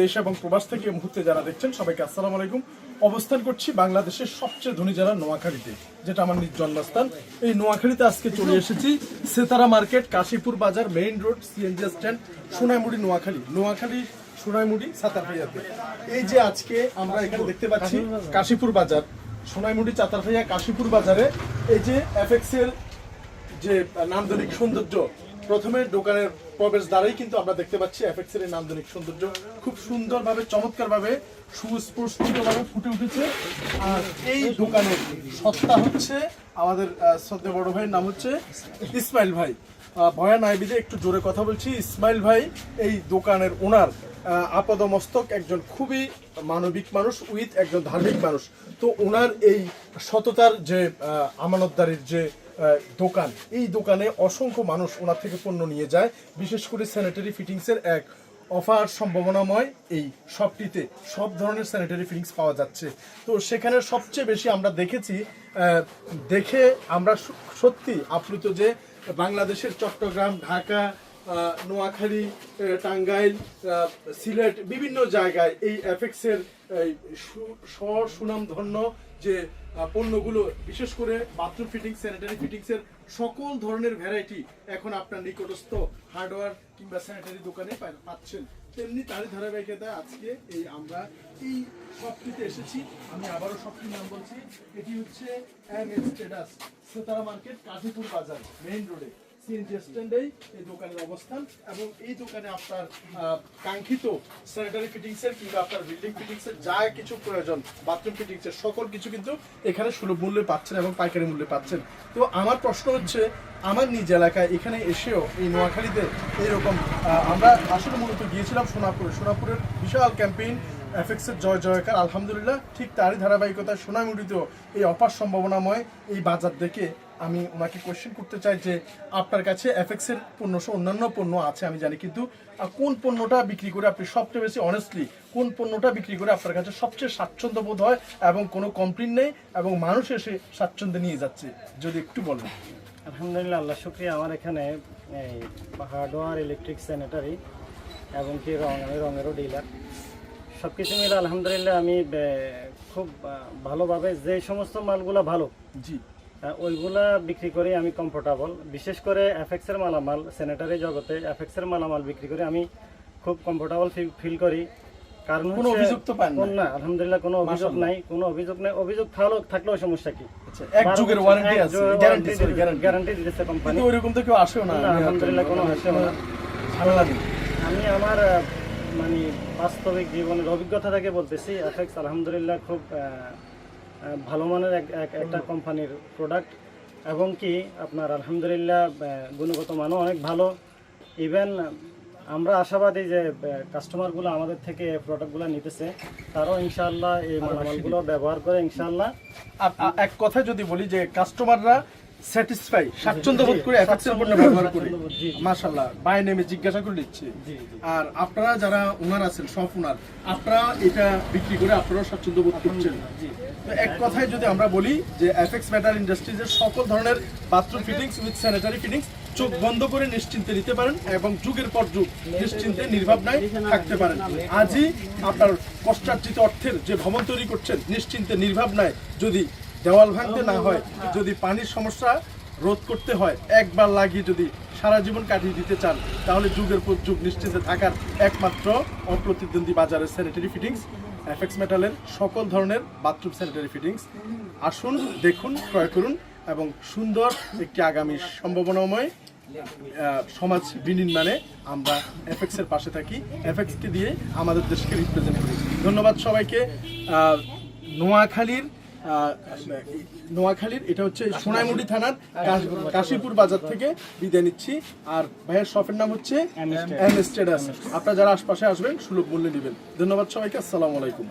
দেশ এবং প্রবাস থেকে মুহূর্তে যারা দেখছেন সবাইকে আসসালামু আলাইকুম। অবস্থান করছি বাংলাদেশের সবচেয়ে ধনী যেটা আমার জন্মস্থান। এই নোয়াখালীতে আজকে চলে এসেছি সেতারা মার্কেট, কাশীপুর বাজার, main road CNG stand, Sonaimuri, Noakhali. Noakhali, Sonaimuri সাতারভাইয়াতে এই যে আজকে আমরা এখানে দেখতে পাচ্ছি কাশীপুর বাজার, সোনাইমুড়ি চাতারভাইয়া কাশীপুর বাজারে। এই যে এফএক্স এর যে নান্দনিক সৌন্দর্য প্রথমে দোকানের প্রবেশ দ্বারাই কিন্তু আমরা দেখতে পাচ্ছি এফএক্স এর এই নান্দনিক সৌন্দর্য। খুব সুন্দরভাবে চমৎকারভাবে সুস্পষ্টভাবে ফুটে উঠেছে। আর এই দোকানের সত্তা হচ্ছে আমাদের আহ, শ্রদ্ধেয় বড় ভাইয়ের নাম হচ্ছে ইসমাইল ভাই। ভয়া নাইবিদে একটু জোরে কথা বলছি। ইসমাইল ভাই এই দোকানের ওনার আপদমস্তক একজন খুবই মানবিক মানুষ উইথ একজন ধার্মিক মানুষ। তো ওনার এই সততার যে আমানতদারির যে দোকান। এই দোকানে অসংখ্য মানুষ ওনার থেকে পণ্য নিয়ে যায়। বিশেষ করে স্যানিটারি ফিটিংসের এক অফার সম্ভাবনাময় এই শপটিতে সব ধরনের স্যানিটারি ফিটিংস পাওয়া যাচ্ছে। তো সেখানে সবচেয়ে বেশি আমরা দেখেছি দেখে আমরা সত্যি আপ্লুত যে বাংলাদেশের চট্টগ্রাম, ঢাকা নোয়াখালী টাঙ্গাইল সিলেট বিভিন্ন জায়গায় এই এফেক্সের এই সু- সুনামধন্য যে পণ্যগুলো, বিশেষ করে বাথরুম ফিটিংস স্যানিটারি ফিটিংসের সকল ধরনের ভ্যারাইটি এখন আপনার নিকটস্থ হার্ডওয়্যার কিংবা স্যানিটারি দোকানে পাচ্ছেন। তেমনি তারই ধারাবাহিকতা আজকে এই আমরা এই শপটিতে এসেছি। আমি আবারও শপটির নাম বলছি। এটি হচ্ছে M S status Setara market Kazipur বাজার মেইন রোডে সিএনজি স্ট্যান্ডেই এই দোকানের অবস্থান এবং এই দোকানে আপনার কাঙ্ক্ষিত স্যানিটারি ফিটিংস এর কিংবা আপনার বিল্ডিং ফিটিংস এর যা কিছু প্রয়োজন বাথরুম ফিটিংস এর সকল কিছু কিন্তু এখানে সুলভ মূল্যে পাচ্ছেন এবং পাইকারি মূল্যে পাচ্ছেন। তো আমার প্রশ্ন হচ্ছে, আমার নিজ এলাকায় এখানে এসেও এই নোয়াখালীতে এইরকম আমরা আসলে মূলত গিয়েছিলাম সোনাপুরে। সোনাপুরের বিশাল ক্যাম্পেইন এফএক্সের জয় জয়কার, আলহামদুলিল্লাহ, ঠিক তারই ধারাবাহিকতায় সোনামুড়িত এই অপার সম্ভাবনাময় এই বাজার দেখে আমি ওনাকে কোয়েশ্চেন করতে চাই যে আপনার কাছে এফএক্স এর পণ্য সহ অন্যান্য পণ্য আছে, আমি জানি, কিন্তু কোন পণ্যটা বিক্রি করে আপনি সবচেয়ে বেশি অনেস্টলি কোন পণ্যটা বিক্রি করে আপনার কাছে সবচেয়ে স্বাচ্ছন্দ্য বোধ হয় এবং কোনো কমপ্লেন নেই এবং মানুষ এসে স্বাচ্ছন্দ্যে নিয়ে যাচ্ছে? যদি একটু বলেন। আলহামদুলিল্লাহ, আল্লাহ শুক্রিয়া। আমার এখানে, এই, হার্ডওয়্যার ইলেকট্রিক স্যানিটারি এবং কি রং আমি রঙেরও ডিলার সব কিছু মিলে আলহামদুলিল্লাহ আমি খুব ভালোভাবে যে সমস্ত মালগুলো ভালো জি। ওইগুলা বিক্রি করে আমি কমফোর্টেবল বিশেষ করে এফএক্সের মালামাল স্যানিটারি জগতে এফএক্সের মালামাল বিক্রি করে আমি খুব কমফোর্টেবল ফিল করি। কারণ কোনো অভিযোগ তো পান না? না আলহামদুলিল্লাহ কোনো অভিযোগ নাই কোনো অভিযোগ নাই। অভিযোগ থাকলেও থাকলেও সমস্যা কি? আচ্ছা এক যুগের ওয়ারেন্টি আছে গ্যারান্টি সরি গ্যারান্টি গ্যারান্টি দিতেছে কোম্পানি কিন্তু ওইরকম তো কেউ আসেও না আলহামদুলিল্লাহ কোনো আসেও না। আমি আমার মানে বাস্তবিক জীবনের অভিজ্ঞতা থেকে বলতেছি এফএক্স আলহামদুলিল্লাহ খুব ভালো মানের এক- এক- একটা কোম্পানির প্রোডাক্ট এবং কি আপনার আলহামদুলিল্লাহ গুণগত মানও অনেক ভালো। ইভেন আমরা আশাবাদী যে কাস্টমারগুলো আমাদের থেকে প্রোডাক্টগুলো নিতেছে তারাও ইনশাআল্লাহ এই মালামালগুলো ব্যবহার করে আ- এক কথায় যদি বলি যে কাস্টমাররা স্যাটিসফাই স্বাচ্ছন্দ্য বোধ করে পণ্য ব্যবহার করে। বাই নেমে জিজ্ঞাসা করে নিচ্ছে। আর আপনারা যারা ওনার আছেন সব ওনার আপনারা এটা বিক্রি করে আপনারাও স্বাচ্ছন্দ্য বোধ করছেন। তো এক কথায় যদি আমরা বলি যে ম্যাটার ইন্ডাস্ট্রিজের সকল ধরনের bathroom fittings with sanitary fittings চোখ বন্ধ করে নিশ্চিন্তে নিতে পারেন এবং যুগের পর যুগ নিশ্চিন্তে নির্ভাবনায় থাকতে পারেন। আজই আপনার কষ্টার্জিত অর্থের যে ভবন তৈরি করছেন নিশ্চিন্তে নির্ভাবনায় যদি দেওয়াল ভাঙতে না হয়, যদি পানির সমস্যা রোধ করতে হয়, একবার লাগিয়ে যদি সারা জীবন কাটিয়ে দিতে চান, তাহলে যুগের পর যুগ নিশ্চিন্তে থাকার একমাত্র অপ্রতিদ্বন্দ্বী বাজারের স্যানিটারি ফিটিংস এফএক্স মেটালের সকল ধরনের বাথরুম স্যানিটারি ফিটিংস আসুন, দেখুন, ক্রয় করুন এবং সুন্দর একটি আগামী সম্ভাবনাময় সমাজ বিনির্মাণে আমরা এফএক্স এর পাশে থাকি। এফএক্স কে দিয়ে আমাদের দেশকে রিপ্রেজেন্ট করি। ধন্যবাদ সবাইকে। নোয়াখালীর নোয়াখালীর এটা হচ্ছে সোনাইমুড়ি থানার কাশীপুর বাজার থেকে বিদায় নিচ্ছি। আর ভাইয়ের শপের নাম হচ্ছে আপনারা যারা আশপাশে আসবেন সুলভ মূল্যে নেবেন। ধন্যবাদ সবাইকে আসসালামু আলাইকুম।